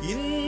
因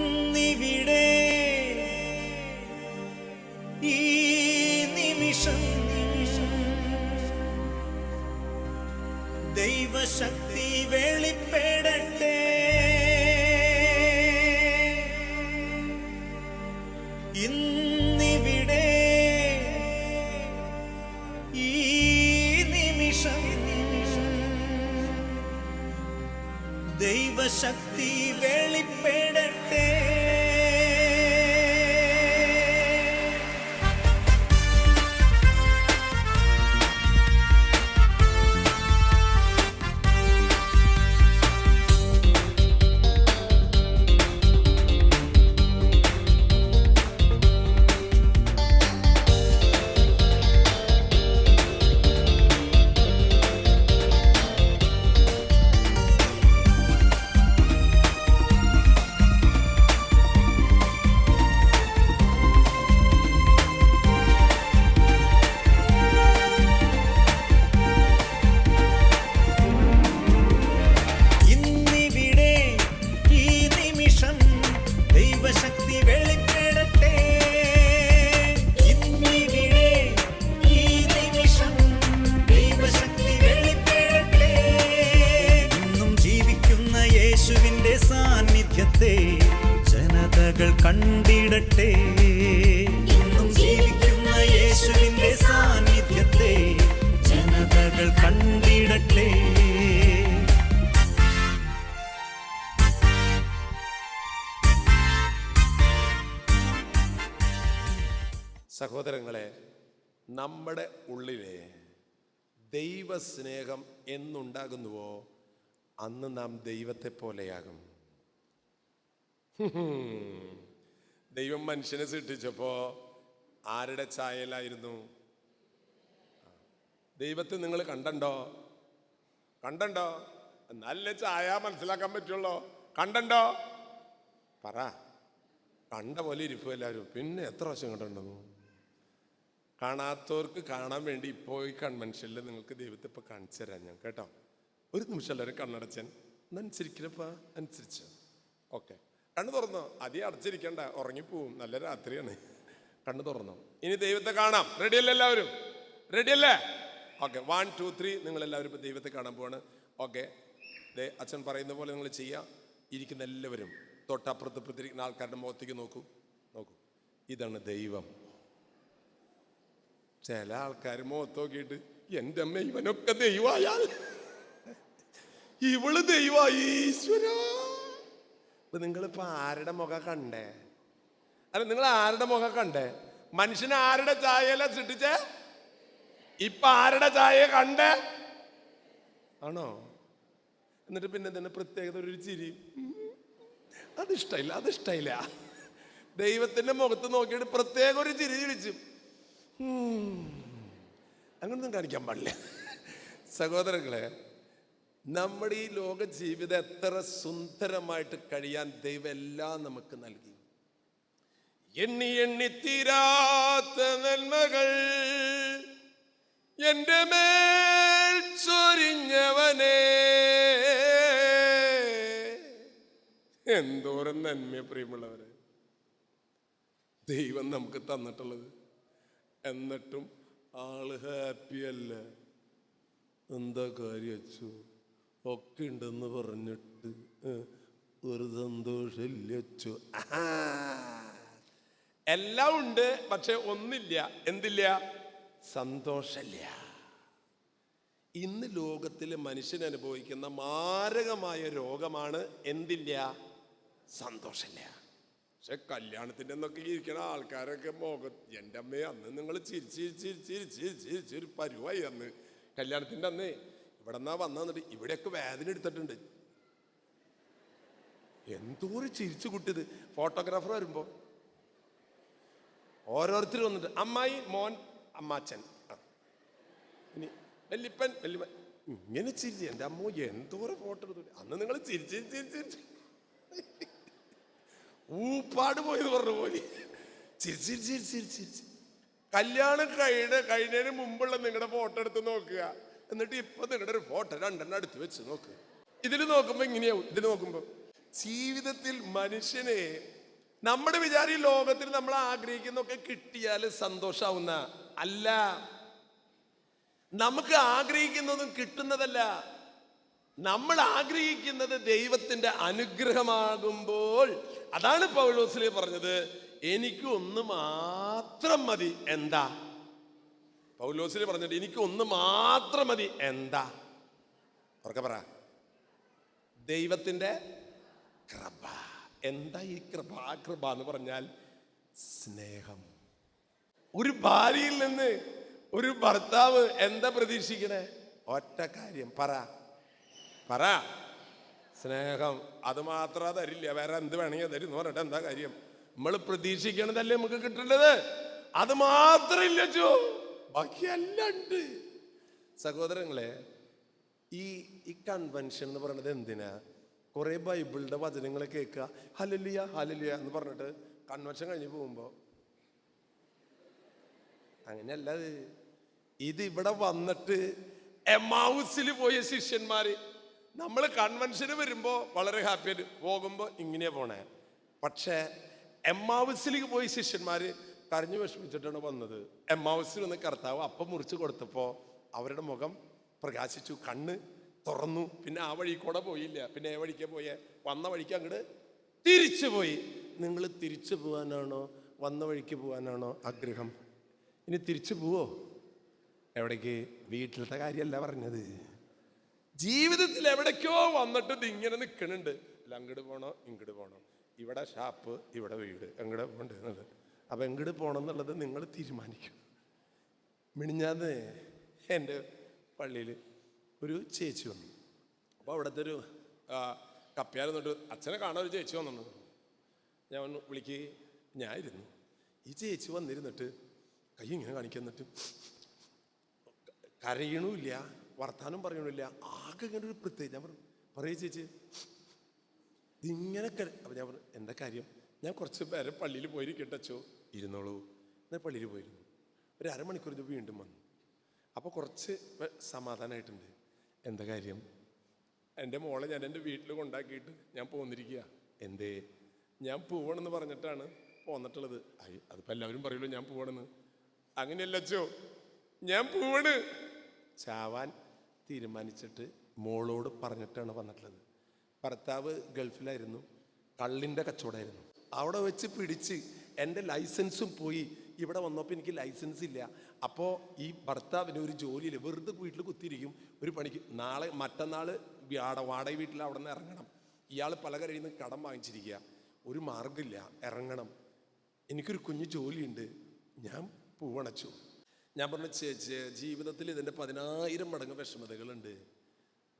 സാന്നിധ്യത്തെ ജനതകൾ കണ്ടിടട്ടെ. ഇന്നും ജീവിക്കുന്ന യേശുവിന്റെ സാന്നിധ്യത്തെ ജനതകൾ കണ്ടിടട്ടെ. സഹോദരങ്ങളെ നമ്മുടെ ഉള്ളിലെ ദൈവസ്നേഹം എന്നുണ്ടാകുന്നുവോ? അന്ന് നാം ദൈവത്തെ പോലെയാകും ദൈവം മനുഷ്യനെ സൃഷ്ടിച്ചപ്പോ ആരുടെ ചായലായിരുന്നു ദൈവത്തെ നിങ്ങൾ കണ്ടണ്ടോ? കണ്ടണ്ടോ? നല്ല ചായ മനസ്സിലാക്കാൻ പറ്റുള്ളോ? കണ്ടണ്ടോ? പറ. കണ്ട പോലെ ഇരിക്കും എല്ലാവരും. പിന്നെ എത്ര വർഷം കണ്ടുണ്ടെന്നു കാണാത്തവർക്ക് കാണാൻ വേണ്ടി ഇപ്പോൾ ഈ കൺവെൻഷനിൽ നിങ്ങൾക്ക് ദൈവത്തെ ഇപ്പൊ കാണിച്ചു തരാം ഞാൻ കേട്ടോ. ഒരു നിമിഷം എല്ലാവരും കണ്ണടച്ചൻ. അനുസരിക്കണപ്പാ. അനുസരിച്ച്. ഓക്കെ. കണ്ണു തുറന്നു? അധികം അടച്ചിരിക്കണ്ട. ഉറങ്ങിപ്പോവും. നല്ല രാത്രിയാണ്. കണ്ണു തുറന്നു? ഇനി ദൈവത്തെ കാണാം. റെഡിയല്ലേ എല്ലാവരും? റെഡിയല്ലേ ഓക്കെ വൺ ടു ത്രീ നിങ്ങൾ എല്ലാവരും ഇപ്പൊ ദൈവത്തെ കാണാൻ പോവാണ്. ഓക്കെ അച്ഛൻ പറയുന്ന പോലെ നിങ്ങൾ ചെയ്യാം. ഇരിക്കുന്ന എല്ലാവരും തൊട്ടപ്പുറത്ത് ഇപ്പുറത്തിരിക്കുന്ന ആൾക്കാരുടെ മുഖത്തേക്ക് നോക്കൂ. നോക്കൂ. ഇതാണ് ദൈവം. ചില ആൾക്കാർ മുഖത്ത് നോക്കിയിട്ട് എന്റെ അമ്മ ഇവനൊക്കെ ദൈവമായാൽ ഇവൾ ദൈവമായി ഈശ്വര. നിങ്ങളിപ്പോ ആരുടെ മുഖം കണ്ടേ? അല്ല നിങ്ങൾ ആരുടെ മുഖം കണ്ടേ? മനുഷ്യൻ ആരുടെ ചായയല്ല സൃഷ്ടിച്ചേ? ഇപ്പൊ ആരുടെ ചായ കണ്ടേ? ആണോ? എന്നിട്ട് പിന്നെ തന്നെ പ്രത്യേകത ഒരു ചിരി. അതിഷ്ടമില്ല അതിഷ്ടമില്ല ദൈവത്തിന്റെ മുഖത്ത് നോക്കിയിട്ട് പ്രത്യേക ഒരു ചിരി ചിരിച്ചു. അങ്ങനൊന്നും കാണിക്കാൻ പാടില്ല. സഹോദരങ്ങളെ നമ്മുടെ ഈ ലോക ജീവിതം എത്ര സുന്ദരമായിട്ട് കഴിയാൻ ദൈവം എല്ലാം നമുക്ക് നൽകി. എണ്ണി എണ്ണി തീരാത്ത നന്മകൾ എന്റെ മേൽ ചൊരിഞ്ഞവനെ. എന്തോരം നന്മ പ്രിയമുള്ളവരെ. ദൈവം നമുക്ക് തന്നിട്ടുള്ളത്. എന്നിട്ടും ആൾ ഹാപ്പിയല്ല എന്താ കാര്യം അച്ചു? ഒക്കെ ഉണ്ടെന്ന് പറഞ്ഞിട്ട് ഒരു സന്തോഷമില്ല എല്ലാം ഉണ്ട് പക്ഷെ ഒന്നില്ല. എന്തില്ല? സന്തോഷമില്ല. ഇന്ന് ലോകത്തിൽ മനുഷ്യൻ അനുഭവിക്കുന്ന മാരകമായ രോഗമാണ് എന്തില്ല? സന്തോഷമില്ല. പക്ഷെ കല്യാണത്തിന്റെ എന്നൊക്കെ ഇരിക്കണ ആൾക്കാരൊക്കെ മുഖം എന്റെ അമ്മയെ അന്ന് നിങ്ങൾ ചിരിച്ച് പരുവായി അന്ന്. കല്യാണത്തിന്റെ അന്നേ ഇവിടെ നിന്നാ വന്നിട്ട് ഇവിടെയൊക്കെ വേദന എടുത്തിട്ടുണ്ട്. എന്തോ ഒരു ചിരിച്ചു കുട്ടിയത്. ഫോട്ടോഗ്രാഫർ വരുമ്പോ ഓരോരുത്തർ വന്നിട്ട് അമ്മായി മോൻ അമ്മാച്ചൻ. ഇനി വല്യപ്പൻ വല്യപ്പൻ ഇങ്ങനെ ചിരിച്ച് എന്റെ അമ്മോ എന്തോരം ഫോട്ടോ എടുത്തു. അന്ന് നിങ്ങൾ ചിരിച്ച് ചിരിച്ച് ഊപ്പാട് പോയത് പറഞ്ഞു പോലെ. ചിരിച്ച് ചിരിച്ച് ചിരിച്ച് ചിരിച്ച്. കല്യാണം കഴിഞ്ഞ കഴിഞ്ഞതിന് മുമ്പുള്ള നിങ്ങളുടെ ഫോട്ടോ എടുത്ത് നോക്കുക. എന്നിട്ട് ഇപ്പൊ നിങ്ങളുടെ ഒരു ഫോട്ടോ രണ്ടെണ്ണം അടുത്ത് വെച്ച് നോക്ക്. ഇതിൽ നോക്കുമ്പോ ഇങ്ങനെയാവും ഇതിൽ നോക്കുമ്പോ. ജീവിതത്തിൽ മനുഷ്യനെ നമ്മുടെ വിചാരി ലോകത്തിൽ നമ്മൾ ആഗ്രഹിക്കുന്നൊക്കെ കിട്ടിയാൽ സന്തോഷാവുന്ന അല്ല. നമുക്ക് ആഗ്രഹിക്കുന്നതും കിട്ടുന്നതല്ല. നമ്മൾ ആഗ്രഹിക്കുന്നത് ദൈവത്തിന്റെ അനുഗ്രഹമാകുമ്പോൾ. അതാണ് പൗലോസിലെ പറഞ്ഞത് എനിക്ക് ഒന്ന് മാത്രം മതി. എന്താ? പൗലോസിലെ പറഞ്ഞിട്ട് എനിക്ക് ഒന്ന് മാത്രം മതി. എന്താ? ഉറക്കെ പറ. ദൈവത്തിന്റെ കൃപ. എന്താ ഈ കൃപ? കൃപ എന്ന് പറഞ്ഞാൽ സ്നേഹം. ഒരു ഭാര്യയിൽ നിന്ന് ഒരു ഭർത്താവ് എന്താ പ്രതീക്ഷിക്കണേ? ഒറ്റ കാര്യം. പറ. പറ. സ്നേഹം. അത് മാത്രം തരില്ല. വേറെ എന്ത് വേണമെങ്കിൽ തരും എന്ന് പറഞ്ഞിട്ട് എന്താ കാര്യം? നമ്മൾ പ്രതീക്ഷിക്കണതല്ലേ നമുക്ക് കിട്ടേണ്ടത്? അത് മാത്രം ഇല്ല ചോ ബാക്കിയെല്ലാം ഉണ്ട്. സഹോദരങ്ങളെ ഈ ഈ കൺവെൻഷൻ എന്ന് പറയുന്നത് എന്തിനാ? കുറെ ബൈബിളിന്റെ വചനങ്ങൾ കേൾക്കുക. ഹലലിയ ഹലലിയ എന്ന് പറഞ്ഞിട്ട് കൺവെൻഷൻ കഴിഞ്ഞ് പോകുമ്പോൾ അങ്ങനെയല്ല ഇത് ഇത് ഇവിടെ വന്നിട്ട് എമാവുസിൽ പോയ ശിഷ്യന്മാര്. നമ്മൾ കൺവെൻഷന് വരുമ്പോൾ വളരെ ഹാപ്പി ആയിട്ട് പോകുമ്പോൾ ഇങ്ങനെയാ പോണേ. പക്ഷേ എമാവുസിലേക്ക് പോയ ശിഷ്യന്മാര് കരഞ്ഞു വിഷമിച്ചിട്ടാണ് വന്നത്. എമ്മാവസിൽ വന്ന് കർത്താവ് അപ്പം മുറിച്ച് കൊടുത്തപ്പോൾ അവരുടെ മുഖം പ്രകാശിച്ചു കണ്ണ് തുറന്നു. പിന്നെ ആ വഴി കൂടെ പോയില്ല. പിന്നെ ഏ വഴിക്ക് പോയേ? വന്ന വഴിക്ക് അങ്ങോട്ട് തിരിച്ചു പോയി. നിങ്ങൾ തിരിച്ചു പോകാനാണോ വന്ന വഴിക്ക് പോകാനാണോ ആഗ്രഹം? ഇനി തിരിച്ചു പോവോ? എവിടേക്ക്? വീട്ടിലത്തെ കാര്യമല്ല പറഞ്ഞത്. ജീവിതത്തിൽ എവിടേക്കോ വന്നിട്ട് ഇങ്ങനെ നിൽക്കണുണ്ട് അല്ല അങ്ങോട്ട് പോകണോ ഇങ്ങോട്ട് പോകണോ ഇവിടെ ഷാപ്പ് ഇവിടെ വീട്. എങ്ങോട്ട് പോകണ്ടത് എന്നുള്ളത് അപ്പം എങ്ങോട്ട് പോകണം എന്നുള്ളത് നിങ്ങൾ തീരുമാനിക്കും. മിണിഞ്ഞാന്ന് എന്റെ പള്ളിയിൽ ഒരു ചേച്ചി വന്നു. അപ്പോൾ അവിടുത്തെ ഒരു കപ്പ്യാർ എന്നിട്ട് അച്ഛനെ കാണാൻ ഒരു ചേച്ചി വന്നു. ഞാൻ ഒന്ന് വിളിക്ക്. ഞാൻ ഇരുന്നു. ഈ ചേച്ചി വന്നിരുന്നിട്ട് കൈ ഇങ്ങനെ കാണിക്കുന്നിട്ട് കരയണമില്ല വർത്താനം പറയണില്ല. ആകെ ഇങ്ങനെ ഒരു പ്രത്യേകിച്ച് ഞാൻ പറഞ്ഞു പറയേ ചേച്ചി. ഇതിങ്ങനെ അപ്പൊ ഞാൻ പറഞ്ഞു എന്താ കാര്യം? ഞാൻ കുറച്ച് പേരെ പള്ളിയിൽ പോയിരിക്കട്ടോ ഇരുന്നോളൂ. എന്നാൽ പള്ളിയിൽ പോയിരുന്നു. ഒരു അരമണിക്കൂർ ഇത് വീണ്ടും വന്നു. അപ്പോൾ കുറച്ച് സമാധാനമായിട്ടുണ്ട് എന്താ കാര്യം? എന്റെ മോളെ ഞാൻ എന്റെ വീട്ടിൽ കൊണ്ടാക്കിയിട്ട് ഞാൻ പോന്നിരിക്കുക എന്തേ? ഞാൻ പോവണമെന്ന് പറഞ്ഞിട്ടാണ് പോന്നിട്ടുള്ളത്. അയ്യ അതിപ്പോൾ എല്ലാവരും പറയുമല്ലോ ഞാൻ പോവണമെന്ന് അങ്ങനെയല്ല അച്ചോ. ഞാൻ പോവണ്. ചാവാൻ തീരുമാനിച്ചിട്ട് മോളോട് പറഞ്ഞിട്ടാണ് വന്നിട്ടുള്ളത്. ഭർത്താവ് ഗൾഫിലായിരുന്നു. കള്ളിന്റെ കച്ചവടമായിരുന്നു. അവിടെ വെച്ച് പിടിച്ച് എന്റെ ലൈസൻസും പോയി. ഇവിടെ വന്നപ്പോൾ എനിക്ക് ലൈസൻസ് ഇല്ല. അപ്പോൾ ഈ ഭർത്താവിന് ഒരു ജോലിയില്ല. വെറുതെ വീട്ടിൽ കുത്തിയിരിക്കും. ഒരു പണിക്ക് നാളെ മറ്റന്നാൾ വാട വാടക വീട്ടിൽ അവിടെ നിന്ന് ഇറങ്ങണം. ഇയാൾ പല കരയിൽ നിന്ന് കടം വാങ്ങിച്ചിരിക്കുക. ഒരു മാർഗമില്ല ഇറങ്ങണം. എനിക്കൊരു കുഞ്ഞു ജോലിയുണ്ട്. ഞാൻ പൂവണച്ചു. ഞാൻ പറഞ്ഞു ചേച്ചി ജീവിതത്തിൽ ഇതിന്റെ പതിനായിരം മടങ്ങ് വിഷമതകളുണ്ട്.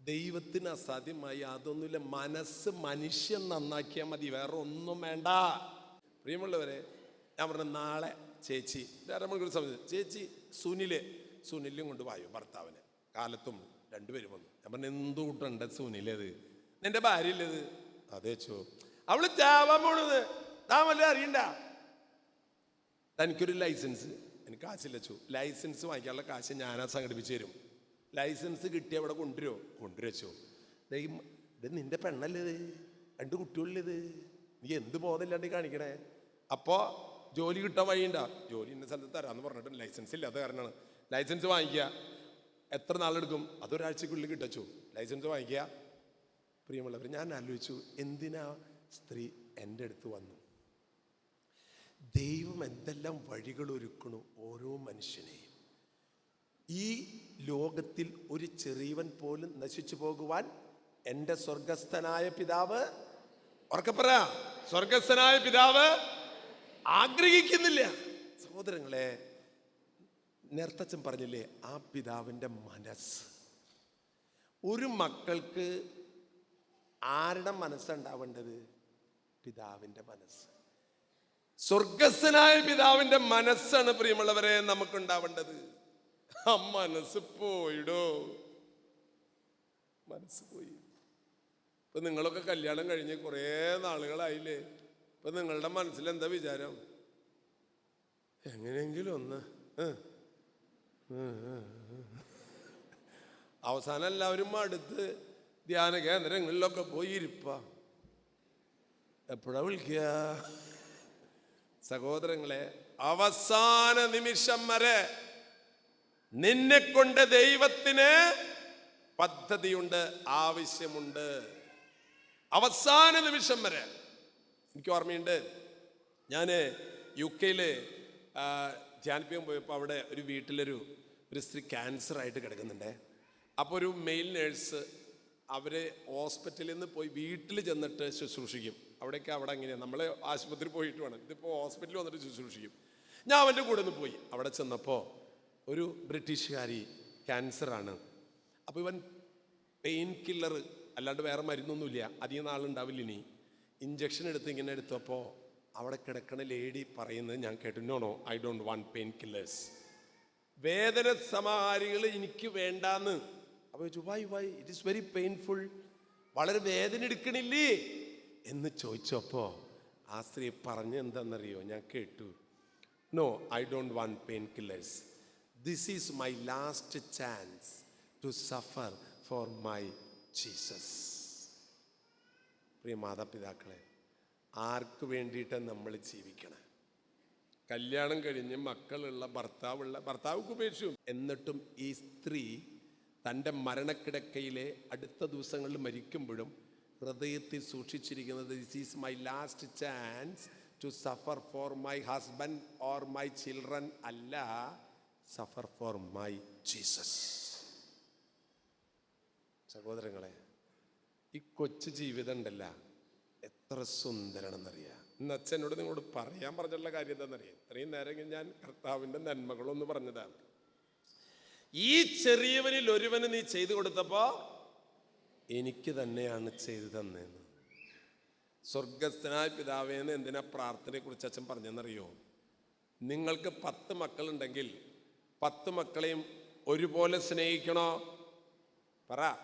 ദൈവത്തിന് അസാധ്യമായി അതൊന്നുമില്ല. മനസ്സ് മനുഷ്യൻ നന്നാക്കിയാൽ മതി വേറെ ഒന്നും വേണ്ട. പ്രിയമുള്ളവരെ ഞാൻ പറഞ്ഞു നാളെ ചേച്ചി അരമണിക്കൂർ സമയത്ത് ചേച്ചി സുനിൽ സുനിലും കൊണ്ട് വായു ഭർത്താവിന്? കാലത്തും രണ്ടുപേരും വന്നു. ഞാൻ പറഞ്ഞു എന്തു കൂട്ടുണ്ട് സുനിലത് നിന്റെ ഭാര്യയില്ലത് അതേ ചോ അവൾ ചാവാൻ പോണത്. താൻ വല്ല അറിയണ്ട. തനിക്കൊരു ലൈസൻസ്. എനിക്ക് കാശില്ല ചോ ലൈസൻസ് വാങ്ങിക്കാനുള്ള കാശ് ഞാനാ സംഘടിപ്പിച്ചു തരും. ലൈസൻസ് കിട്ടി അവിടെ കൊണ്ടുവരുമോ കൊണ്ടുവരച്ചോ. ഇത് നിന്റെ പെണ്ണല്ലേ ഇത്? രണ്ട് കുട്ടികളിലേത് നീ എന്ത് ബോധമില്ലാണ്ട് കാണിക്കണേ? അപ്പോൾ ജോലി കിട്ടാൻ വഴിയുണ്ടാ? ജോലി ഇന്ന സ്ഥലത്ത് തരാമെന്ന് പറഞ്ഞിട്ട് ലൈസൻസ് ഇല്ലാത്ത കാരണമാണ്. ലൈസൻസ് വാങ്ങിക്കുക. എത്ര നാളെടുക്കും? അതൊരാഴ്ചക്കുള്ളിൽ കിട്ടച്ചു. ലൈസൻസ് വാങ്ങിക്കുക. പ്രിയമുള്ളവർ ഞാൻ ആലോചിച്ചു എന്തിനാ സ്ത്രീ എന്റെ അടുത്ത് വന്നു? ദൈവം എന്തെല്ലാം വഴികൾ ഒരുക്കണു ഓരോ മനുഷ്യനെയും. ഈ ലോകത്തിൽ ഒരു ചെറിയവൻ പോലും നശിച്ചു പോകുവാൻ എന്റെ സ്വർഗസ്ഥനായ പിതാവ് ഉറക്കപ്പറ. സ്വർഗസ്ഥനായ പിതാവ് ആഗ്രഹിക്കുന്നില്ല. സഹോദരങ്ങളെ നേർത്തച്ഛൻ പറഞ്ഞില്ലേ ആ പിതാവിന്റെ മനസ്സ്. ഒരു മക്കൾക്ക് ആരുടെ മനസ്സുണ്ടാവേണ്ടത്? പിതാവിന്റെ മനസ്സ്. സ്വർഗസ്ഥനായ പിതാവിന്റെ മനസ്സാണ് പ്രിയമുള്ളവരെ നമുക്കുണ്ടാവേണ്ടത്. ആ മനസ്സ് പോയിടോ. മനസ്സ് പോയി. ഇപ്പൊ നിങ്ങളൊക്കെ കല്യാണം കഴിഞ്ഞ് കുറേ നാളുകളായില്ലേ? ഇപ്പൊ നിങ്ങളുടെ മനസ്സിൽ എന്താ വിചാരം? എങ്ങനെയെങ്കിലും ഒന്ന്. അവസാനം എല്ലാവരും അടുത്ത് ധ്യാന കേന്ദ്രങ്ങളിലൊക്കെ പോയി ഇരിപ്പ. എപ്പോഴാ വിളിക്കുക സഹോദരങ്ങളെ അവസാന നിമിഷം വരെ നിന്നെ കൊണ്ട് ദൈവത്തിന് പദ്ധതിയുണ്ട് ആവശ്യമുണ്ട്. അവസാന നിമിഷം വരെ എനിക്ക് ഓർമ്മയുണ്ട് ഞാൻ യു കെയിൽ ധ്യാനിപ്പിക്കാൻ പോയപ്പോൾ അവിടെ ഒരു വീട്ടിലൊരു ഒരു സ്ത്രീ ക്യാൻസർ ആയിട്ട് കിടക്കുന്നുണ്ടേ. അപ്പോൾ ഒരു മെയിൽ നേഴ്സ് അവരെ ഹോസ്പിറ്റലിൽ നിന്ന് പോയി വീട്ടിൽ ചെന്നിട്ട് ശുശ്രൂഷിക്കും. അവിടെയൊക്കെ അവിടെ അങ്ങനെയാണ് നമ്മൾ ആശുപത്രി പോയിട്ട് വേണം. ഇതിപ്പോൾ ഹോസ്പിറ്റലിൽ വന്നിട്ട് ശുശ്രൂഷിക്കും. ഞാൻ അവന്റെ കൂടെ ഒന്ന് പോയി. അവിടെ ചെന്നപ്പോൾ ഒരു ബ്രിട്ടീഷുകാരി ക്യാൻസറാണ്. അപ്പോൾ ഇവൻ പെയിൻ കില്ലർ അല്ലാണ്ട് വേറെ മരുന്നൊന്നുമില്ല അധികം നാളുണ്ടാവില്ല ഇനി. ഇഞ്ചക്ഷൻ എടുത്ത് ഇങ്ങനെ എടുത്തപ്പോൾ അവിടെ കിടക്കണ ലേഡി പറയുന്നത് ഞാൻ കേട്ടു no no I don't want pain killers വേദന സമാഹാരികൾ എനിക്ക് വേണ്ടാന്ന്. അപ്പോൾ ചോദിച്ചു why why it is very painful വളരെ വേദന എടുക്കണില്ലേ? എന്ന് ചോദിച്ചപ്പോൾ ആ സ്ത്രീ പറഞ്ഞെന്താണെന്നറിയോ ഞാൻ കേട്ടു no I don't want pain killers this is my last chance to suffer for my Jesus പ്രിയ മാതാപിതാക്കളെ ആർക്ക് വേണ്ടിയിട്ടാണ് നമ്മൾ ജീവിക്കണം? കല്യാണം കഴിഞ്ഞ് മക്കളുള്ള ഭർത്താവുള്ള ഭർത്താവ് ഉപേക്ഷിക്കും എന്നിട്ടും ഈ സ്ത്രീ തന്റെ മരണക്കിടക്കയിലെ അടുത്ത ദിവസങ്ങളിൽ മരിക്കുമ്പോഴും ഹൃദയത്തിൽ സൂക്ഷിച്ചിരിക്കുന്നത് this is my last chance to suffer for my husband or my children അല്ല സഫർ ഫോർ മൈ ജീസസ് സഹോദരങ്ങളെ ഈ കൊച്ചു ജീവിതം ഉണ്ടല്ല. എത്ര സുന്ദരണെന്നറിയാം. ഇന്ന് അച്ഛനോട് നിങ്ങളോട് പറയാൻ പറഞ്ഞുള്ള കാര്യം എന്താണെന്നറിയാം? ഇത്രയും നേരം ഞാൻ കർത്താവിന്റെ നന്മകളൊന്ന് പറഞ്ഞതാണ്. ഈ ചെറിയവനിൽ ഒരുവന് നീ ചെയ്തു കൊടുത്തപ്പോ എനിക്ക് തന്നെയാണ് ചെയ്തു തന്നേന്ന്. സ്വർഗസ്ഥനായ പിതാവേന്ന് എന്തിനാ പ്രാർത്ഥനയെ കുറിച്ച് അച്ഛൻ പറഞ്ഞെന്നറിയോ? നിങ്ങൾക്ക് പത്ത് മക്കളുണ്ടെങ്കിൽ പത്ത് മക്കളെയും ഒരുപോലെ സ്നേഹിക്കണോ? പറ.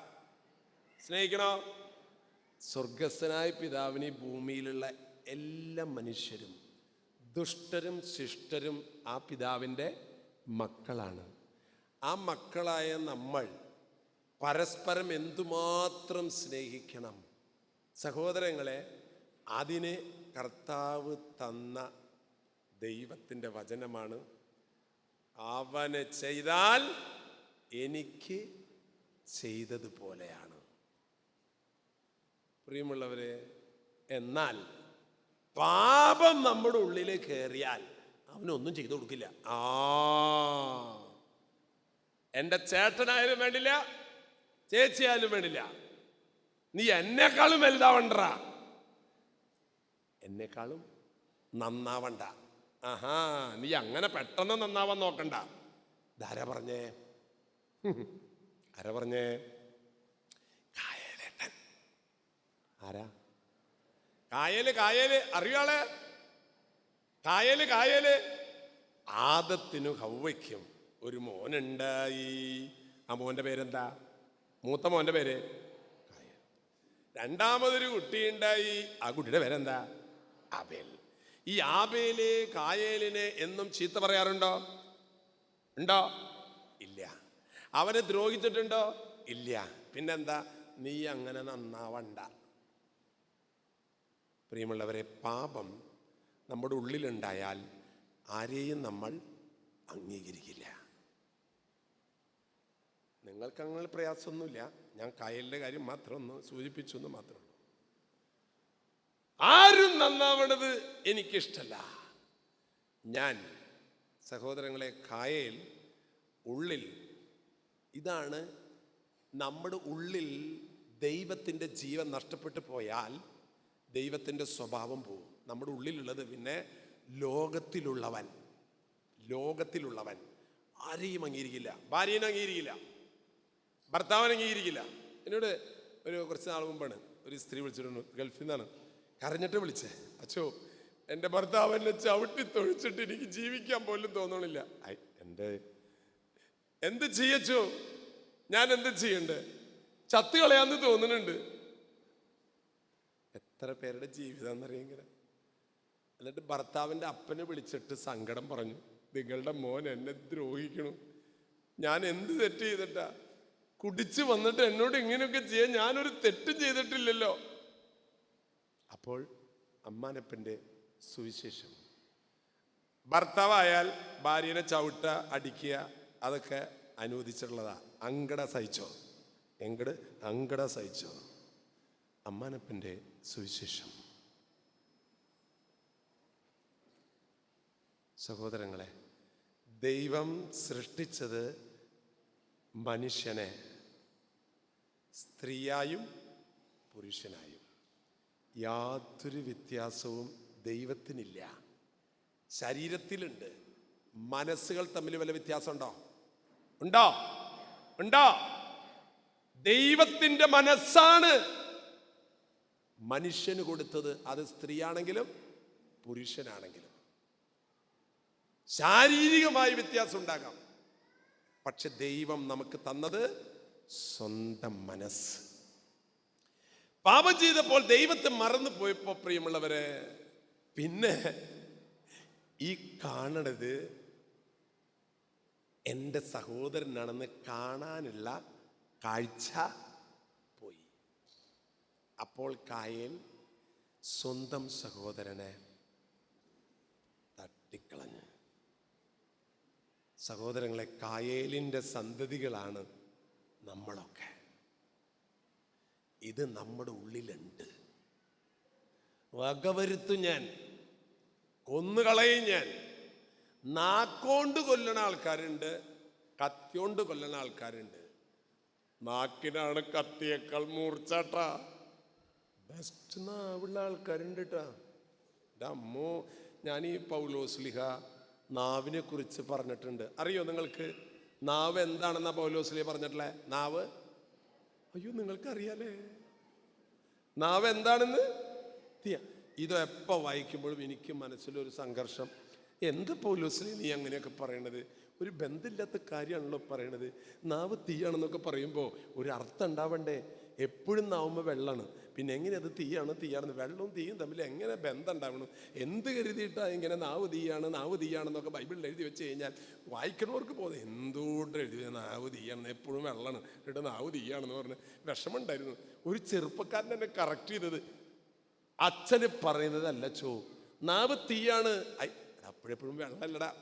സ്നേഹിക്കണോ? സ്വർഗസ്ഥനായ പിതാവിന് ഭൂമിയിലുള്ള എല്ലാ മനുഷ്യരും ദുഷ്ടരും ശിഷ്ടരും ആ പിതാവിന്റെ മക്കളാണ്. ആ മക്കളായ നമ്മൾ പരസ്പരം എന്തുമാത്രം സ്നേഹിക്കണം? സഹോദരങ്ങളെ അതിന് കർത്താവ് തന്ന ദൈവത്തിന്റെ വചനമാണ് അവന് ചെയ്താൽ എനിക്ക് ചെയ്തതുപോലെയാണ്. പ്രിയമുള്ളവരെ എന്നാൽ പാപം നമ്മുടെ ഉള്ളിൽ കയറിയാൽ അവനൊന്നും ചെയ്തു കൊടുക്കില്ല. ആ എന്റെ ചേട്ടനായാലും വേണ്ടില്ല ചേച്ചിയായാലും വേണ്ടില്ല നീ എന്നെക്കാളും വലുതാവണ്ട എന്നെക്കാളും നന്നാവണ്ട. ആഹാ നീ അങ്ങനെ പെട്ടെന്ന് നന്നാവാൻ നോക്കണ്ട. ധാര പറഞ്ഞേ? ആരാ പറഞ്ഞേ? കായലേട്ടൻ. ആരാ? കായൽ കായൽ അറിയാളെ? കായൽ കായൽ. ആദത്തിനു ഹൗവയ്ക്കും ഒരു മോനുണ്ടായി. ആ മോന്റെ പേരെന്താ? മൂത്ത മോന്റെ പേര്? കായൽ. രണ്ടാമതൊരു കുട്ടിയുണ്ടായി. ആ കുട്ടിയുടെ പേരെന്താ? ആബേൽ ഈ ആബേൽ കായേലിനെ എന്നും ചീത്ത പറയാറുണ്ടോ? ഉണ്ടോ? ഇല്ല. അവനെ ദ്രോഹിച്ചിട്ടുണ്ടോ? ഇല്ല. പിന്നെന്താ? നീ അങ്ങനെ നന്നാവണ്ട. പ്രിയമുള്ളവരെ പാപം നമ്മുടെ ഉള്ളിലുണ്ടായാൽ ആരെയും നമ്മൾ അംഗീകരിക്കില്ല. നിങ്ങൾക്ക് അങ്ങനെ പ്രയാസമൊന്നുമില്ല. ഞാൻ കായലിന്റെ കാര്യം മാത്രം ഒന്ന് സൂചിപ്പിച്ചു എന്ന് ഉള്ളൂ. ആരും നന്നാവണത് എനിക്കിഷ്ടല്ല. ഞാൻ സഹോദരങ്ങളെ കായയിൽ ഉള്ളിൽ ഇതാണ് നമ്മുടെ ഉള്ളിൽ ദൈവത്തിന്റെ ജീവൻ നഷ്ടപ്പെട്ടു പോയാൽ ദൈവത്തിന്റെ സ്വഭാവം പോകും നമ്മുടെ ഉള്ളിലുള്ളത് പിന്നെ ലോകത്തിലുള്ളവൻ ലോകത്തിലുള്ളവൻ. ആരെയും അംഗീകരിക്കില്ല. ഭാര്യനെ അംഗീകരിക്കില്ല. ഭർത്താവിനെ അംഗീകരിക്കില്ല. എന്നോട് ഒരു കുറച്ച് നാൾ മുമ്പാണ് ഒരു സ്ത്രീ വിളിച്ചിട്ടുണ്ട് ഗൾഫിൽ നിന്നാണ്. കരഞ്ഞിട്ട് വിളിച്ചേ. അച്ഛോ എന്റെ ഭർത്താവ് എന്നെ ചവിട്ടി തൊഴിച്ചിട്ട് എനിക്ക് ജീവിക്കാൻ പോലും തോന്നണില്ല. എന്റെ എന്ത് ചെയ്യച്ചോ ഞാൻ എന്ത് ചെയ്യണ്ടേ? ചത്തു കളയാന്ന് തോന്നുന്നുണ്ട് എത്ര പേരുടെ ജീവിതം എന്നറിയെങ്കിൽ എന്നിട്ട് ഭർത്താവിന്റെ അപ്പനെ വിളിച്ചിട്ട് സങ്കടം പറഞ്ഞു. നിങ്ങളുടെ മോൻ എന്നെ ദ്രോഹിക്കണു. ഞാൻ എന്ത് തെറ്റ് ചെയ്തിട്ടാ? കുടിച്ച് വന്നിട്ട് എന്നോട് ഇങ്ങനെയൊക്കെ ചെയ്യാൻ ഞാനൊരു തെറ്റും ചെയ്തിട്ടില്ലല്ലോ. അപ്പോൾ അമ്മാനപ്പന്റെ സുവിശേഷം. ഭർത്താവായാൽ ഭാര്യനെ ചവിട്ട അടിക്കുക അതൊക്കെ അനുവദിച്ചിട്ടുള്ളതാ. അങ്കട സഹിച്ചോ? എങ്കട് അങ്കട സഹിച്ചോ? അമ്മാനപ്പന്റെ സുവിശേഷം. സഹോദരങ്ങളെ ദൈവം സൃഷ്ടിച്ചത് മനുഷ്യനെ സ്ത്രീയായും പുരുഷനായും. യാതൊരു വ്യത്യാസവും ദൈവത്തിനില്ല. ശരീരത്തിലുണ്ട്. മനസ്സുകൾ തമ്മിൽ വല്ല വ്യത്യാസമുണ്ടോ? ഉണ്ടോ? ഉണ്ടോ? ദൈവത്തിന്റെ മനസ്സാണ് മനുഷ്യന് കൊടുത്തത്. അത് സ്ത്രീയാണെങ്കിലും പുരുഷനാണെങ്കിലും. ശാരീരികമായി വ്യത്യാസം ഉണ്ടാകാം. പക്ഷെ ദൈവം നമുക്ക് തന്നത് സ്വന്തം മനസ്സ്. പാപം ചെയ്തപ്പോൾ ദൈവത്തെ മറന്നു പോയപ്പോ പ്രിയമുള്ളവരെ പിന്നെ ഈ കാണണത് എന്റെ സഹോദരനാണെന്ന് കാണാനുള്ള കാഴ്ച പോയി. അപ്പോൾ കായൽ സ്വന്തം സഹോദരനെ തട്ടിക്കളഞ്ഞു. സഹോദരങ്ങളെ കായേലിന്റെ സന്തതികളാണ് നമ്മളൊക്കെ ഇത് നമ്മുടെ ഉള്ളിലുണ്ട്. വകവരുത്തും ഞാൻ. കൊന്നുകളയും ഞാൻ. നാക്കോണ്ട് കൊല്ലണ ആൾക്കാരുണ്ട് കത്തിയോണ്ട് കൊല്ലണ ആൾക്കാരുണ്ട്. നാക്കിനാണ് കത്തിയേക്കാൾ മൂർച്ചാട്ടാ. ബെസ്റ്റ് നാവുള്ള ആൾക്കാരുണ്ട് കേട്ടാ എന്റെ അമ്മോ ഞാൻ ഈ പൗലോസ്ലിഹ നാവിനെ കുറിച്ച് പറഞ്ഞിട്ടുണ്ട്. അറിയോ നിങ്ങൾക്ക്? നാവ് എന്താണെന്നാ പൗലോസ്ലിഹ പറഞ്ഞിട്ടുള്ളത് നാവ്? അയ്യോ നിങ്ങൾക്ക് അറിയാലേ നാവ് എന്താണെന്ന്? തീയ ഇത് എപ്പോൾ വായിക്കുമ്പോഴും എനിക്ക് മനസ്സിലൊരു സംഘർഷം. എന്ത് പൗലോസ്ലി നീ അങ്ങനെയൊക്കെ പറയണത്? ഒരു ബന്ധമില്ലാത്ത കാര്യമാണല്ലോ പറയണത്. നാവ് തീയാണെന്നൊക്കെ പറയുമ്പോൾ ഒരു അർത്ഥം ഉണ്ടാവണ്ടേ? എപ്പോഴും നാവുമ്പോൾ വെള്ളമാണ് പിന്നെ എങ്ങനെ അത് തീയാണ് തീയാണെന്ന് വെള്ളവും തീയും തമ്മിൽ എങ്ങനെ ബന്ധം ഉണ്ടാവണം എന്ത് കരുതിയിട്ടാണ് ഇങ്ങനെ നാവ് തീയാണ് നാവ് തീയാണെന്നൊക്കെ ബൈബിളിൽ എഴുതി വെച്ച് കഴിഞ്ഞാൽ വായിക്കണവർക്ക് പോകുന്നത് എന്തുകൊണ്ട് എഴുതി നാവ് തീയാണെന്ന്? എപ്പോഴും വെള്ളമാണ് എന്നിട്ട് നാവ് തീയാണെന്ന് പറഞ്ഞ് വിഷമമുണ്ടായിരുന്നു. ഒരു ചെറുപ്പക്കാരൻ എന്നെ കറക്റ്റ് ചെയ്തത്. അച്ഛന് പറയുന്നതല്ല ചോ നാവ് തീയാണ്. അപ്പോഴെപ്പോഴും വെള്ളമല്ലടാ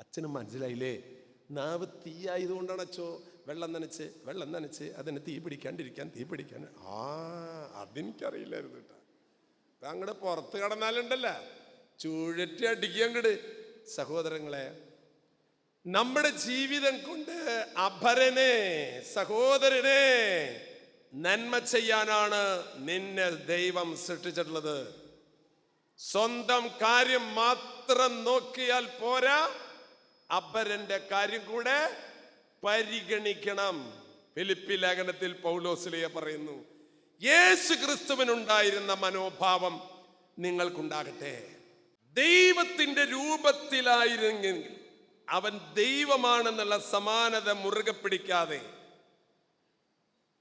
അച്ഛന് മനസ്സിലായില്ലേ? നാവ് തീയായതുകൊണ്ടാണ് അച്ചോ വെള്ളം നനച്ച് വെള്ളം നനച്ച് അതിന് തീ പിടിക്കാണ്ടിരിക്കാൻ തീ പിടിക്കാൻ. ആ അതെനിക്കറിയില്ലായിരുന്നു കേട്ടോ. അങ്ങോട്ട് പുറത്ത് കടന്നാലുണ്ടല്ല. ചുഴറ്റി അടിക്കങ്ങട് സഹോദരങ്ങളെ നമ്മുടെ ജീവിതം കൊണ്ട് അഭരനെ സഹോദരനെ നന്മ ചെയ്യാനാണ് നിന്നെ ദൈവം സൃഷ്ടിച്ചിട്ടുള്ളത്. സ്വന്തം കാര്യം മാത്രം നോക്കിയാൽ പോരാ. അപരന്റെ കാര്യം കൂടെ പരിഗണിക്കണം. ഫിലിപ്പി ലേഖനത്തിൽ പൗലോസ്ലിയ പറയുന്നു യേശു ക്രിസ്തുവിനുണ്ടായിരുന്ന മനോഭാവം നിങ്ങൾക്കുണ്ടാകട്ടെ. ദൈവത്തിന്റെ രൂപത്തിലായിരുന്നെങ്കിൽ അവൻ ദൈവമാണെന്നുള്ള സമാനത മുറുകെ പിടിക്കാതെ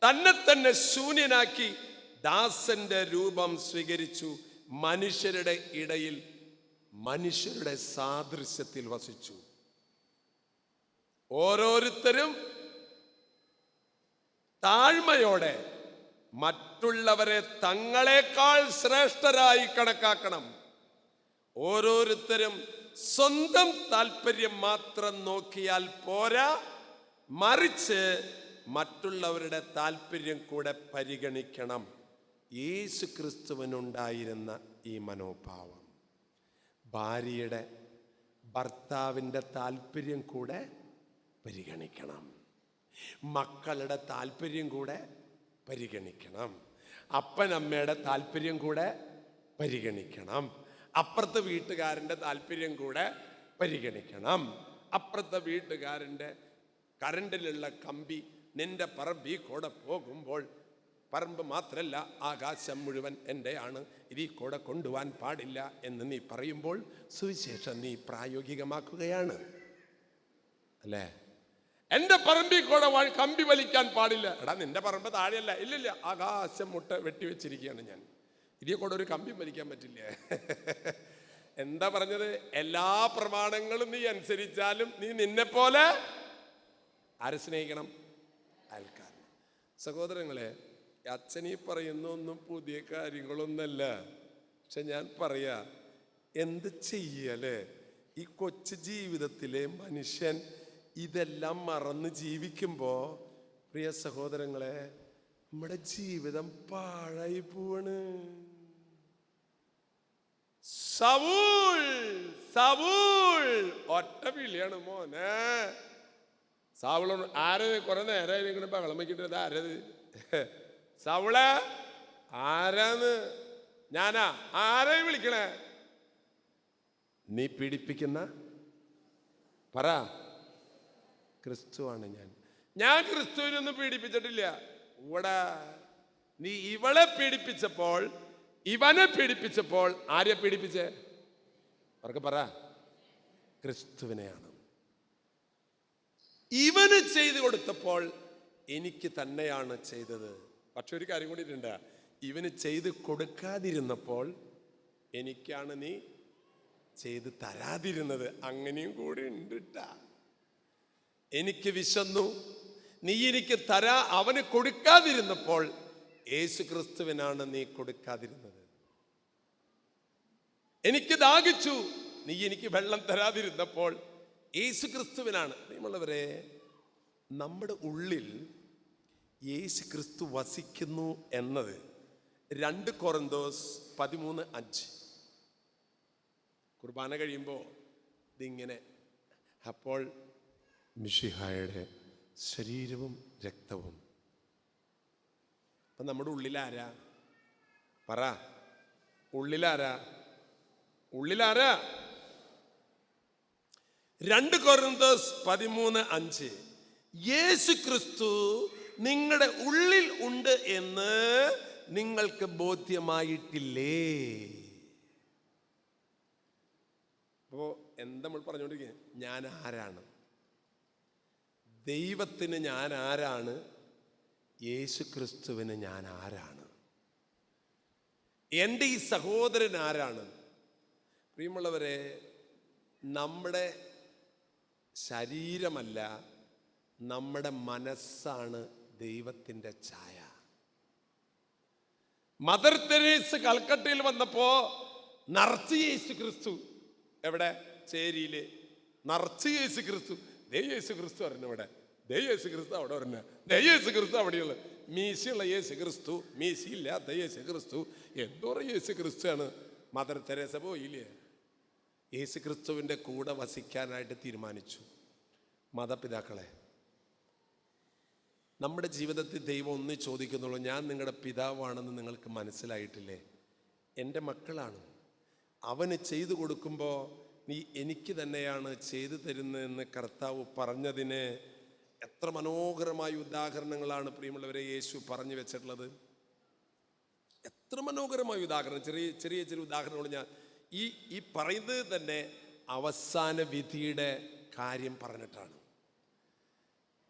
തന്നെ തന്നെ ശൂന്യനാക്കി ദാസന്റെ രൂപം സ്വീകരിച്ചു. മനുഷ്യരുടെ ഇടയിൽ മനുഷ്യരുടെ സാദൃശ്യത്തിൽ വസിച്ചു. ഓരോരുത്തരും താഴ്മയോടെ മറ്റുള്ളവരെ തങ്ങളെക്കാൾ ശ്രേഷ്ഠരായി കണക്കാക്കണം. ഓരോരുത്തരും സ്വന്തം താല്പര്യം മാത്രം നോക്കിയാൽ പോരാ മറിച്ച് മറ്റുള്ളവരുടെ താല്പര്യം കൂടെ പരിഗണിക്കണം. യേശു ക്രിസ്തുവിനുണ്ടായിരുന്ന ഈ മനോഭാവം. ഭാര്യയുടെ ഭർത്താവിന്റെ താല്പര്യം കൂടെ പരിഗണിക്കണം. മക്കളുടെ താല്പര്യം കൂടെ പരിഗണിക്കണം. അപ്പനമ്മയുടെ താല്പര്യം കൂടെ പരിഗണിക്കണം. അപ്പുറത്തെ വീട്ടുകാരന്റെ താല്പര്യം കൂടെ പരിഗണിക്കണം. അപ്പുറത്തെ വീട്ടുകാരന്റെ കരണ്ടിലുള്ള കമ്പി നിന്റെ പറമ്പി കൂടെ പോകുമ്പോൾ പറമ്പ് മാത്രമല്ല ആകാശം മുഴുവൻ എന്റെയാണ്. ഇതി കൂടെ കൊണ്ടുപോകാൻ പാടില്ല എന്ന് നീ പറയുമ്പോൾ സുവിശേഷം നീ പ്രായോഗികമാക്കുകയാണ്. അല്ലേ? എന്റെ പറമ്പിൽ കൂടെ കമ്പി വലിക്കാൻ പാടില്ല. എടാ നിന്റെ പറമ്പ് താഴെയല്ല. ഇല്ലില്ല ആകാശം മുട്ട വെട്ടിവെച്ചിരിക്കുകയാണ് ഞാൻ. ഇതിൽ കൂടെ ഒരു കമ്പി വലിക്കാൻ പറ്റില്ല? എന്താ പറഞ്ഞത്? എല്ലാ പ്രമാണങ്ങളും നീ അനുസരിച്ചാലും നീ നിന്നെ പോലെ ആരെ സ്നേഹിക്കണം? അയൽക്കാരൻ സഹോദരങ്ങളെ അച്ഛനീ പറയുന്ന ഒന്നും പുതിയ കാര്യങ്ങളൊന്നല്ല. പക്ഷെ ഞാൻ പറയാ എന്ത് ചെയ്യൽ? ഈ കൊച്ചു ജീവിതത്തിലെ മനുഷ്യൻ ഇതെല്ലാം മറന്ന് ജീവിക്കുമ്പോൾ പ്രിയ സഹോദരങ്ങളെ നമ്മുടെ ജീവിതം പാഴായി പോവാണ്. സവൂൾ സവൂൾ ഒറ്റ വിളിയാണ് മോനെ. സാവള ആരത് കുറെ നേരമായി ഇങ്ങനെ ബഹളം വയ്ക്കിട്ടത് ആരത്? സവള ആരാന്ന്? ഞാനാ ആരെയും വിളിക്കണേ? നീ പീഡിപ്പിക്കുന്ന പറ. ക്രിസ്തുവാണ് ഞാൻ. ഞാൻ ക്രിസ്തുവിനൊന്നും പീഡിപ്പിച്ചിട്ടില്ല. ഇവിടെ നീ ഇവളെ പീഡിപ്പിച്ചപ്പോൾ ഇവനെ പീഡിപ്പിച്ചപ്പോൾ ആരെ പീഡിപ്പിച്ചേ? അവർക്ക് പറ. ക്രിസ്തുവിനെയാണ്. ഇവന് ചെയ്തു കൊടുത്തപ്പോൾ എനിക്ക് തന്നെയാണ് ചെയ്തത്. പക്ഷെ ഒരു കാര്യം കൂടി ഉണ്ട് ഇവന് ചെയ്ത് കൊടുക്കാതിരുന്നപ്പോൾ എനിക്കാണ് നീ ചെയ്ത് തരാതിരുന്നത്. അങ്ങനെയും കൂടി ഉണ്ട് ട്ടാ. എനിക്ക് വിശന്നു. നീ എനിക്ക് തരാ അവന് കൊടുക്കാതിരുന്നപ്പോൾ യേശു ക്രിസ്തുവിനാണ് നീ കൊടുക്കാതിരുന്നത്. എനിക്ക് ദാഹിച്ചു. നീ എനിക്ക് വെള്ളം തരാതിരുന്നപ്പോൾ യേശു ക്രിസ്തുവിനാണ് നിങ്ങളുള്ളവരെ നമ്മുടെ ഉള്ളിൽ യേശു ക്രിസ്തു വസിക്കുന്നു എന്നത് രണ്ട് കൊറന്തോസ് പതിമൂന്ന് അഞ്ച്. കുർബാന കഴിയുമ്പോൾ ഇതിങ്ങനെ അപ്പോൾ മിഷിഹായുടെ ശരീരവും രക്തവും. അപ്പം നമ്മുടെ ഉള്ളിലാരാ? പറ. ഉള്ളിലാരാ? ഉള്ളിലാരാ? രണ്ട് കൊറന്തോസ് പതിമൂന്ന് അഞ്ച്. യേശു ക്രിസ്തു നിങ്ങളുടെ ഉള്ളിൽ ഉണ്ട് എന്ന് നിങ്ങൾക്ക് ബോധ്യമായിട്ടില്ലേ? അപ്പോ എന്താ നമ്മൾ പറഞ്ഞുകൊണ്ടിരിക്കുന്നത്? ഞാൻ ആരാണ്? ദൈവത്തിന് ഞാൻ ആരാണ്? യേശു ക്രിസ്തുവിന് ഞാൻ ആരാണ്? എന്റെ ഈ സഹോദരൻ ആരാണ്? പ്രിയമുള്ളവരെ നമ്മുടെ ശരീരമല്ല നമ്മുടെ മനസ്സാണ് ദൈവത്തിന്റെ ഛായ. മദർ തെരേസ് കൽക്കട്ടയിൽ വന്നപ്പോ നർച്ച് യേശു ക്രിസ്തു. എവിടെ? ചേരിയിൽ നർച്ച് യേശു ക്രിസ്തു. ദേ ക്രിസ്തു പറഞ്ഞു ഇവിടെ. ക്രിസ്തു അവിടെ പറഞ്ഞ ദേ ക്രിസ്തു അവിടെയുള്ള. മീശയുള്ള യേശു ക്രിസ്തു മീശയില്ലാത്ത യേശു ക്രിസ്തു എന്തോ യേശു ക്രിസ്തുവാണ് മദർ തെരേസ പോയില്ലേ? യേശു ക്രിസ്തുവിന്റെ കൂടെ വസിക്കാനായിട്ട് തീരുമാനിച്ചു. മതപിതാക്കളെ നമ്മുടെ ജീവിതത്തിൽ ദൈവം ഒന്നും ചോദിക്കുന്നുള്ളൂ ഞാൻ നിങ്ങളുടെ പിതാവാണെന്ന് നിങ്ങൾക്ക് മനസ്സിലായിട്ടില്ലേ? എന്റെ മക്കളാണ്. അവന് ചെയ്തു കൊടുക്കുമ്പോൾ നീ എനിക്ക് തന്നെയാണ് ചെയ്തു തരുന്നതെന്ന് കർത്താവ് പറഞ്ഞതിന് എത്ര മനോഹരമായ ഉദാഹരണങ്ങളാണ് പ്രിയമുള്ളവരെ യേശു പറഞ്ഞു വെച്ചിട്ടുള്ളത്. എത്ര മനോഹരമായ ഉദാഹരണം ചെറിയ ചെറിയ ചെറിയ ഉദാഹരണങ്ങൾ ഞാൻ ഈ ഈ പറയുന്നത് തന്നെ അവസാന വിധിയുടെ കാര്യം പറഞ്ഞിട്ടാണ്.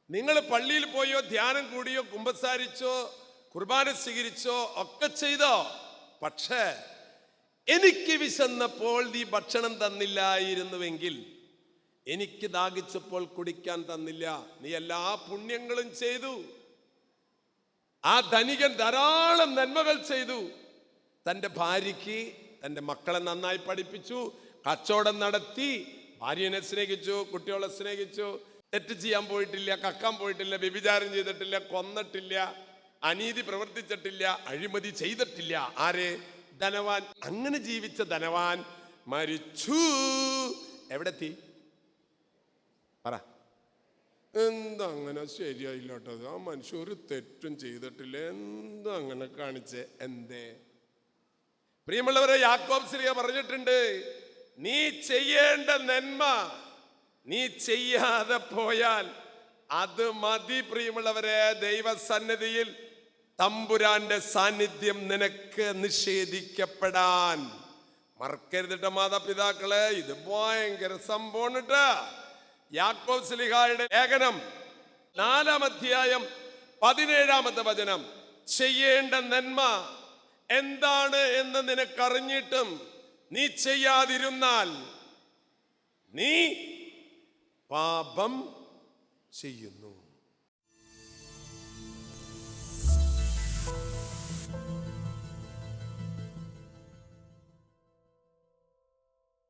നിങ്ങൾ പള്ളിയിൽ പോയോ ധ്യാനം കൂടിയോ കുമ്പസാരിച്ചോ കുർബാന സ്വീകരിച്ചോ ഒക്കെ ചെയ്തോ പക്ഷേ എനിക്ക് വിശന്നപ്പോൾ നീ ഭക്ഷണം തന്നില്ലായിരുന്നുവെങ്കിൽ എനിക്ക് ദാഹിച്ചപ്പോൾ കുടിക്കാൻ തന്നില്ല. നീ എല്ലാ പുണ്യങ്ങളും ചെയ്തു. ആ ധനികൻ ധാരാളം നന്മകൾ ചെയ്തു. തന്റെ ഭാര്യയ്ക്ക് തന്റെ മക്കളെ നന്നായി പഠിപ്പിച്ചു കച്ചവടം നടത്തി ഭാര്യനെ സ്നേഹിച്ചു കുട്ടികളെ സ്നേഹിച്ചു. തെറ്റ് ചെയ്യാൻ പോയിട്ടില്ല കക്കാൻ പോയിട്ടില്ല വ്യഭിചാരം ചെയ്തിട്ടില്ല കൊന്നിട്ടില്ല അനീതി പ്രവർത്തിച്ചിട്ടില്ല അഴിമതി ചെയ്തിട്ടില്ല. ആരെ? ധനവാൻ. അങ്ങനെ ജീവിച്ച ധനവാൻ മരിച്ചു. എവിടെത്തി? പറ. എന്താ അങ്ങനെ ശരിയായില്ലോട്ടത് ആ മനുഷ്യ ഒരു തെറ്റും ചെയ്തിട്ടില്ല. എന്താ അങ്ങനെ കാണിച്ചേ? എന്തേ? പ്രിയമുള്ളവരെ യാക്കോബ് ശ്രീയ പറഞ്ഞിട്ടുണ്ട് നീ ചെയ്യേണ്ട നന്മ നീ ചെയ്യാതെ പോയാൽ അത് മതി പ്രിയമുള്ളവരെ. ദൈവസന്നിധിയിൽ തമ്പുരാന്റെ സാന്നിധ്യം നിനക്ക് നിഷേധിക്കപ്പെടാൻ. മറക്കരുതിട്ട മാതാപിതാക്കളെ ഇത് ഭയങ്കര സംഭവം യാക്കോബ് സ്ലിഹായുടെ ലേഖനം നാലാം അധ്യായം പതിനേഴാമത്തെ വചനം. ചെയ്യേണ്ട നന്മ എന്താണ് എന്ന് നിനക്കറിഞ്ഞിട്ടും നീ ചെയ്യാതിരുന്നാൽ നീ പാപം ചെയ്യുന്നു